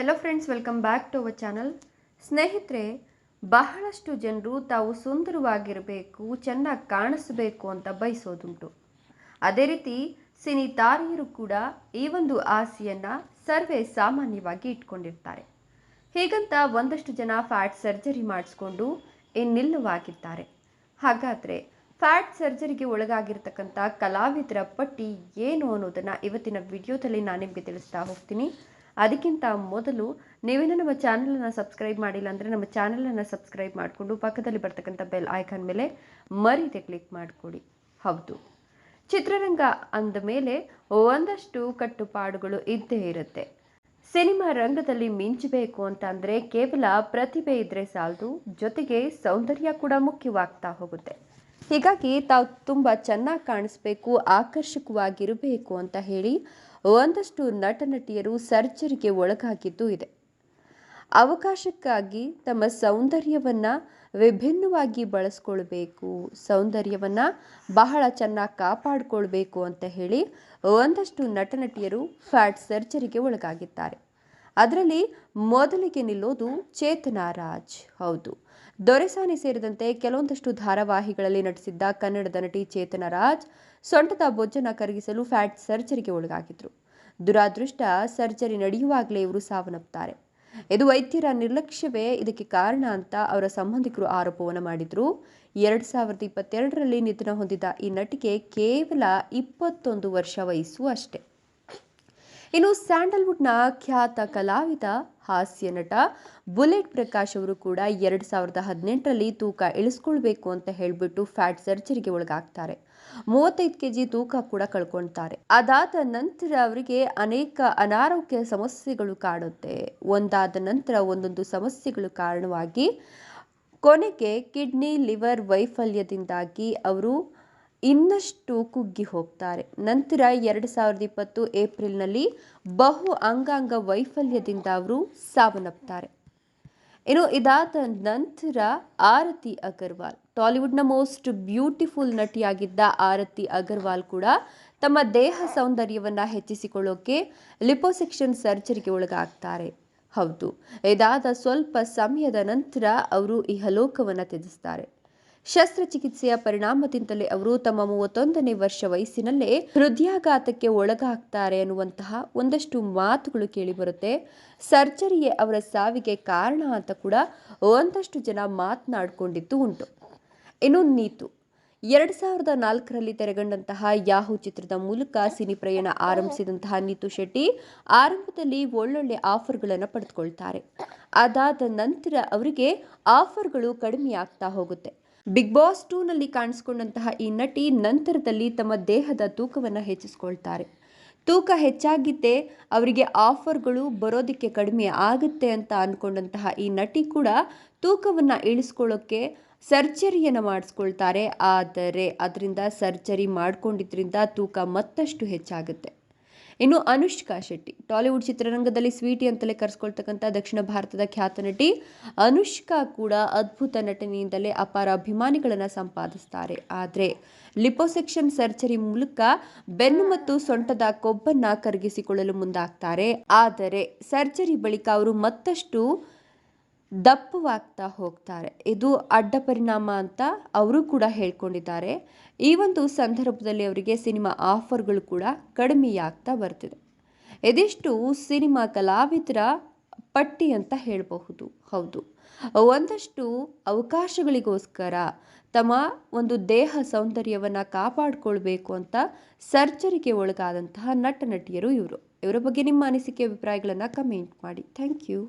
Hello friends welcome back to our channel ಸ್ನೇಹಿತರೆ, ಬಹಳಷ್ಟು ಜನರು ತಾವು ಸುಂದರವಾಗಿರಬೇಕು, ಚೆನ್ನಾಗಿ ಕಾಣಿಸಬೇಕು ಅಂತ ಬಯಸೋದುಂಟು. ಅದೇ ರೀತಿ ಸಿನಿ ತಾರೆಯರು ಕೂಡ ಈ ಒಂದು ಆಸೆಯನ್ನು ಸರ್ವೇ ಸಾಮಾನ್ಯವಾಗಿ ಇಟ್ಕೊಂಡಿರ್ತಾರೆ. ಹೀಗಂತ ಒಂದಷ್ಟು ಜನ ಫ್ಯಾಟ್ ಸರ್ಜರಿ ಮಾಡಿಸ್ಕೊಂಡು ಇನ್ನಿಲ್ಲವಾಗಿದ್ದಾರೆ. ಹಾಗಾದರೆ, ಫ್ಯಾಟ್ ಸರ್ಜರಿಗೆ ಒಳಗಾಗಿರ್ತಕ್ಕಂಥ ಕಲಾವಿದರ ಪಟ್ಟಿ ಏನು ಅನ್ನೋದನ್ನು ಇವತ್ತಿನ ವಿಡಿಯೋದಲ್ಲಿ ನಾನು ನಿಮಗೆ ತಿಳಿಸ್ತಾ ಹೋಗ್ತೀನಿ. ಅದಕ್ಕಿಂತ ಮೊದಲು ನೀವೇನು ನಮ್ಮ ಚಾನಲನ್ನು ಸಬ್ಸ್ಕ್ರೈಬ್ ಮಾಡಿಲ್ಲ ಅಂದರೆ ನಮ್ಮ ಚಾನಲನ್ನು ಸಬ್ಸ್ಕ್ರೈಬ್ ಮಾಡಿಕೊಂಡು ಪಕ್ಕದಲ್ಲಿ ಬರ್ತಕ್ಕಂಥ ಬೆಲ್ ಐಕಾನ್ ಮೇಲೆ ಮರೀದೆ ಕ್ಲಿಕ್ ಮಾಡಿಕೊಡಿ. ಹೌದು. ಚಿತ್ರರಂಗ ಅಂದ ಮೇಲೆ ಒಂದಷ್ಟು ಕಟ್ಟುಪಾಡುಗಳು ಇದ್ದೇ ಇರುತ್ತೆ. ಸಿನಿಮಾ ರಂಗದಲ್ಲಿ ಮಿಂಚಬೇಕು ಅಂತ ಕೇವಲ ಪ್ರತಿಭೆ ಇದ್ದರೆ ಸಾಲದು, ಜೊತೆಗೆ ಸೌಂದರ್ಯ ಕೂಡ ಮುಖ್ಯವಾಗ್ತಾ ಹೋಗುತ್ತೆ. ಹೀಗಾಗಿ ತಾವು ತುಂಬ ಚೆನ್ನಾಗಿ ಕಾಣಿಸ್ಬೇಕು, ಆಕರ್ಷಕವಾಗಿರಬೇಕು ಅಂತ ಹೇಳಿ ಒಂದಷ್ಟು ನಟ ನಟಿಯರು ಸರ್ಜರಿಗೆ ಒಳಗಾಗಿದ್ದು ಇದೆ. ಅವಕಾಶಕ್ಕಾಗಿ ತಮ್ಮ ಸೌಂದರ್ಯವನ್ನು ವಿಭಿನ್ನವಾಗಿ ಬಳಸ್ಕೊಳ್ಬೇಕು, ಸೌಂದರ್ಯವನ್ನು ಬಹಳ ಚೆನ್ನಾಗಿ ಕಾಪಾಡಿಕೊಳ್ಬೇಕು ಅಂತ ಹೇಳಿ ಒಂದಷ್ಟು ನಟ ನಟಿಯರು ಫ್ಯಾಟ್ ಸರ್ಜರಿಗೆ ಒಳಗಾಗಿದ್ದಾರೆ. ಅದರಲ್ಲಿ ಮೊದಲಿಗೆ ನಿಲ್ಲೋದು ಚೇತನಾ ರಾಜ್. ಹೌದು. ದೊರೆಸಾನಿ ಸೇರಿದಂತೆ ಕೆಲವೊಂದಷ್ಟು ಧಾರಾವಾಹಿಗಳಲ್ಲಿ ನಟಿಸಿದ್ದ ಕನ್ನಡದ ನಟಿ ಚೇತನ ರಾಜ್, ಸೊಂಟದ ಬೊಜ್ಜನ ಕರಗಿಸಲು ಫ್ಯಾಟ್ ಸರ್ಜರಿಗೆ ಒಳಗಾಗಿದ್ರು. ದುರಾದೃಷ್ಟ ಸರ್ಜರಿ ನಡೆಯುವಾಗಲೇ ಇವರು ಸಾವನ್ನಪ್ಪುತ್ತಾರೆ ಇದು ವೈದ್ಯರ ನಿರ್ಲಕ್ಷ್ಯವೇ ಇದಕ್ಕೆ ಕಾರಣ ಅಂತ ಅವರ ಸಂಬಂಧಿಕರು ಆರೋಪವನ್ನು ಮಾಡಿದ್ರು. ಎರಡು ಸಾವಿರದ ಇಪ್ಪತ್ತೆರಡರಲ್ಲಿ ನಿಧನ ಹೊಂದಿದ ಈ ನಟಿಗೆ ಕೇವಲ ಇಪ್ಪತ್ತೊಂದು ವರ್ಷ ವಯಸ್ಸು ಅಷ್ಟೇ. ಇನ್ನು ಸ್ಯಾಂಡಲ್ವುಡ್ನ ಖ್ಯಾತ ಕಲಾವಿದ, ಹಾಸ್ಯ ನಟ ಬುಲೆಟ್ ಪ್ರಕಾಶ್ ಅವರು ಕೂಡ ಎರಡು ಸಾವಿರದ ಹದಿನೆಂಟರಲ್ಲಿ ತೂಕ ಇಳಿಸ್ಕೊಳ್ಬೇಕು ಅಂತ ಹೇಳಿಬಿಟ್ಟು ಫ್ಯಾಟ್ ಸರ್ಜರಿಗೆ ಒಳಗಾಗ್ತಾರೆ. ಮೂವತ್ತೈದು ಕೆ ಜಿ ತೂಕ ಕೂಡ ಕಳ್ಕೊಳ್ತಾರೆ. ಅದಾದ ನಂತರ ಅವರಿಗೆ ಅನೇಕ ಅನಾರೋಗ್ಯ ಸಮಸ್ಯೆಗಳು ಕಾಡುತ್ತೆ. ಒಂದಾದ ನಂತರ ಒಂದೊಂದು ಸಮಸ್ಯೆಗಳು ಕಾರಣವಾಗಿ ಕೊನೆಗೆ ಕಿಡ್ನಿ, ಲಿವರ್ ವೈಫಲ್ಯದಿಂದಾಗಿ ಅವರು ಇನ್ನಷ್ಟು ಕುಗ್ಗಿ ಹೋಗ್ತಾರೆ. ನಂತರ ಎರಡು ಸಾವಿರದ ಇಪ್ಪತ್ತು ಏಪ್ರಿಲ್ನಲ್ಲಿ ಬಹು ಅಂಗಾಂಗ ವೈಫಲ್ಯದಿಂದ ಅವರು ಸಾವನ್ನಪ್ಪುತ್ತಾರೆ ಇನ್ನು ಇದಾದ ನಂತರ ಆರತಿ ಅಗರ್ವಾಲ್. ಟಾಲಿವುಡ್ನ ಮೋಸ್ಟ್ ಬ್ಯೂಟಿಫುಲ್ ನಟಿಯಾಗಿದ್ದ ಆರತಿ ಅಗರ್ವಾಲ್ ಕೂಡ ತಮ್ಮ ದೇಹ ಸೌಂದರ್ಯವನ್ನು ಹೆಚ್ಚಿಸಿಕೊಳ್ಳೋಕೆ ಲಿಪೋಸೆಕ್ಷನ್ ಸರ್ಜರಿಗೆ ಒಳಗಾಗ್ತಾರೆ. ಹೌದು, ಇದಾದ ಸ್ವಲ್ಪ ಸಮಯದ ನಂತರ ಅವರು ಇಹಲೋಕವನ್ನು ತ್ಯಜಿಸ್ತಾರೆ. ಶಸ್ತ್ರಚಿಕಿತ್ಸೆಯ ಪರಿಣಾಮದಿಂದಲೇ ಅವರು ತಮ್ಮ ಮೂವತ್ತೊಂದನೇ ವರ್ಷ ವಯಸ್ಸಿನಲ್ಲೇ ಹೃದಯಾಘಾತಕ್ಕೆ ಒಳಗಾಗ್ತಾರೆ ಅನ್ನುವಂತಹ ಒಂದಷ್ಟು ಮಾತುಗಳು ಕೇಳಿಬರುತ್ತೆ. ಸರ್ಜರಿಯೇ ಅವರ ಸಾವಿಗೆ ಕಾರಣ ಅಂತ ಕೂಡ ಒಂದಷ್ಟು ಜನ ಮಾತನಾಡಿಕೊಂಡಿದ್ದು ಉಂಟು. ಇನ್ನು ನೀತು, ಎರಡು ಸಾವಿರದ ನಾಲ್ಕರಲ್ಲಿ ತೆರೆಗಂಡಂತಹ ಯಾಹು ಚಿತ್ರದ ಮೂಲಕ ಸಿನಿ ಪ್ರಯಾಣ ಆರಂಭಿಸಿದಂತಹ ನೀತು ಶೆಟ್ಟಿ ಆರಂಭದಲ್ಲಿ ಒಳ್ಳೊಳ್ಳೆ ಆಫರ್ಗಳನ್ನು ಪಡೆದುಕೊಳ್ತಾರೆ. ಅದಾದ ನಂತರ ಅವರಿಗೆ ಆಫರ್ಗಳು ಕಡಿಮೆ ಆಗ್ತಾ ಹೋಗುತ್ತೆ. ಬಿಗ್ ಬಾಸ್ ಟೂನಲ್ಲಿ ಕಾಣಿಸ್ಕೊಂಡಂತಹ ಈ ನಟಿ ನಂತರದಲ್ಲಿ ತಮ್ಮ ದೇಹದ ತೂಕವನ್ನು ಹೆಚ್ಚಿಸ್ಕೊಳ್ತಾರೆ. ತೂಕ ಹೆಚ್ಚಾಗಿದ್ದೇ ಅವರಿಗೆ ಆಫರ್ಗಳು ಬರೋದಕ್ಕೆ ಕಡಿಮೆ ಆಗುತ್ತೆ ಅಂತ ಅಂದ್ಕೊಂಡಂತಹ ಈ ನಟಿ ಕೂಡ ತೂಕವನ್ನು ಇಳಿಸ್ಕೊಳ್ಳೋಕ್ಕೆ ಸರ್ಜರಿಯನ್ನು ಮಾಡಿಸ್ಕೊಳ್ತಾರೆ. ಆದರೆ ಅದರಿಂದ ಸರ್ಜರಿ ಮಾಡ್ಕೊಂಡಿದ್ರಿಂದ ತೂಕ ಮತ್ತಷ್ಟು ಹೆಚ್ಚಾಗುತ್ತೆ. ಇನ್ನು ಅನುಷ್ಕಾ ಶೆಟ್ಟಿ, ಟಾಲಿವುಡ್ ಚಿತ್ರರಂಗದಲ್ಲಿ ಸ್ವೀಟಿ ಅಂತಲೇ ಕರೆಸ್ಕೊಳ್ತಕ್ಕಂಥ ದಕ್ಷಿಣ ಭಾರತದ ಖ್ಯಾತ ನಟಿ ಅನುಷ್ಕಾ ಕೂಡ ಅದ್ಭುತ ನಟನೆಯಿಂದಲೇ ಅಪಾರ ಅಭಿಮಾನಿಗಳನ್ನು ಸಂಪಾದಿಸ್ತಾರೆ. ಆದರೆ ಲಿಪೋಸೆಕ್ಷನ್ ಸರ್ಜರಿ ಮೂಲಕ ಬೆನ್ನು ಮತ್ತು ಸೊಂಟದ ಕೊಬ್ಬನ್ನು ಕರಗಿಸಿಕೊಳ್ಳಲು ಮುಂದಾಗ್ತಾರೆ. ಆದರೆ ಸರ್ಜರಿ ಬಳಿಕ ಅವರು ಮತ್ತಷ್ಟು ದಪ್ಪವಾಗ್ತಾ ಹೋಗ್ತಾರೆ. ಇದು ಅಡ್ಡ ಪರಿಣಾಮ ಅಂತ ಅವರು ಕೂಡ ಹೇಳ್ಕೊಂಡಿದ್ದಾರೆ. ಈ ಒಂದು ಸಂದರ್ಭದಲ್ಲಿ ಅವರಿಗೆ ಸಿನಿಮಾ ಆಫರ್ಗಳು ಕೂಡ ಕಡಿಮೆಯಾಗ್ತಾ ಬರ್ತಿದೆ. ಇದಿಷ್ಟು ಸಿನಿಮಾ ಕಲಾವಿದರ ಪಟ್ಟಿ ಅಂತ ಹೇಳಬಹುದು. ಹೌದು. ಒಂದಷ್ಟು ಅವಕಾಶಗಳಿಗೋಸ್ಕರ ತಮ್ಮ ಒಂದು ದೇಹ ಸೌಂದರ್ಯವನ್ನು ಕಾಪಾಡಿಕೊಳ್ಬೇಕು ಅಂತ ಸರ್ಜರಿಗೆ ಒಳಗಾದಂತಹ ನಟ ನಟಿಯರು ಇವರು. ಇವರ ಬಗ್ಗೆ ನಿಮ್ಮ ಅನಿಸಿಕೆ, ಅಭಿಪ್ರಾಯಗಳನ್ನು ಕಮೆಂಟ್ ಮಾಡಿ. Thank you